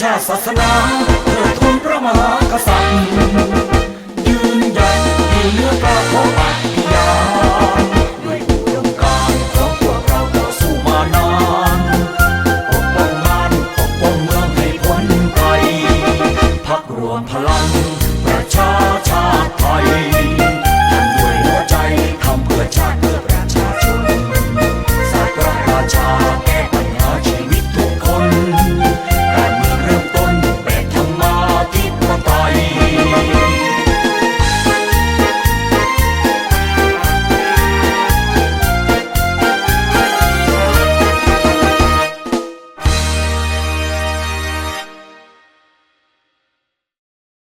ชาติศาสนาเพื่อทุนพระมหากษัตริย์ ยืนยัดยืนเนื้อกล้าขอปฏิญาณด้วยเรื่องกายของพวกเราต่อสู้มานานปกป้องงานปกป้องเมืองให้พ้นภัยพักรวมพลังประชาชาติไทยทำด้วยหัวใจทำเพื่อชาติเพื่อประชาชนสากลประชา